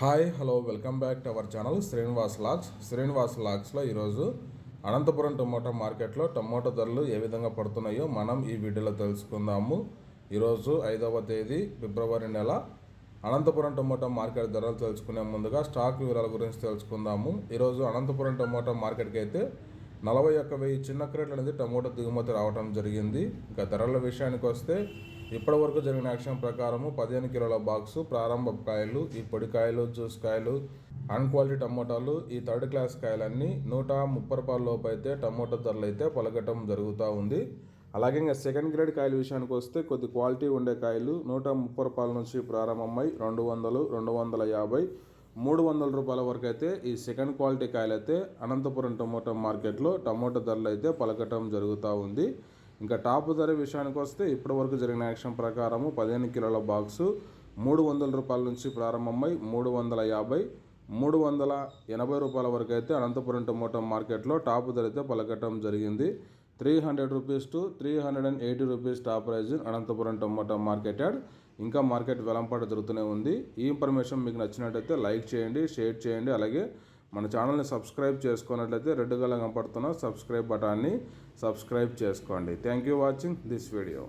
Hi hello welcome back to our channel Srinivas lakhs Srinivas లాక్స్లో ఈరోజు Anantapur tomato మార్కెట్లో టొమాటో ధరలు ఏ విధంగా పడుతున్నాయో మనం ఈ వీడియోలో తెలుసుకుందాము. ఈరోజు ఐదవ తేదీ ఫిబ్రవరి నెల. అనంతపురం టొమాటో మార్కెట్ ధరలు తెలుసుకునే ముందుగా స్టాక్ వివరాల గురించి తెలుసుకుందాము. ఈరోజు అనంతపురం టొమాటో మార్కెట్కి అయితే నలభై ఒక్క వెయ్యి చిన్న క్రేట్లు అనేది టమోటా దిగుమతి రావడం జరిగింది. ఇంకా ధరల విషయానికి వస్తే ఇప్పటివరకు జరిగిన యాక్షన్ ప్రకారము పదిహేను కిలోల బాక్సు ప్రారంభ కాయలు ఈ పొడి కాయలు జ్యూస్ కాయలు అన్ క్వాలిటీ టమోటాలు ఈ థర్డ్ క్లాస్ కాయలన్నీ నూట ముప్పై రూపాయల లోపు అయితే టమోటా ధరలు అయితే పలకటం జరుగుతూ ఉంది. అలాగే ఇంకా సెకండ్ గ్రేడ్ కాయల విషయానికి వస్తే కొద్ది క్వాలిటీ ఉండే కాయలు నూట ముప్పై రూపాయల నుంచి ప్రారంభమై రెండు వందలు రెండు వందల యాభై మూడు వందల రూపాయల వరకు అయితే ఈ సెకండ్ క్వాలిటీ కాయలు అయితే అనంతపురం టమోటా మార్కెట్లో టమోటా ధరలు అయితే పలకటం జరుగుతూ ఉంది. ఇంకా టాప్ ధర విషయానికి వస్తే ఇప్పటి వరకు జరిగిన యాక్షన్ ప్రకారము పదిహేను కిలోల బాక్సు మూడు వందల రూపాయల నుంచి ప్రారంభమై మూడు వందల యాభై మూడు వందల ఎనభై రూపాయల వరకు అయితే అనంతపురం టమోటా మార్కెట్లో టాప్ ధర అయితే పలకటం జరిగింది. Three hundred rupees to three hundred and eighty rupees top price Anantapur tomato market yard ఇంకా మార్కెట్ వెలంపాట జరుగుతూనే ఉంది. ఈ ఇన్ఫర్మేషన్ మీకు నచ్చినట్టయితే లైక్ చేయండి షేర్ చేయండి. అలాగే మన ఛానల్ని సబ్స్క్రైబ్ చేసుకున్నట్లయితే రెడ్ కలర్ కనపడుతున్న సబ్స్క్రైబ్ బటాన్ని సబ్స్క్రైబ్ చేసుకోండి. Thank you watching this video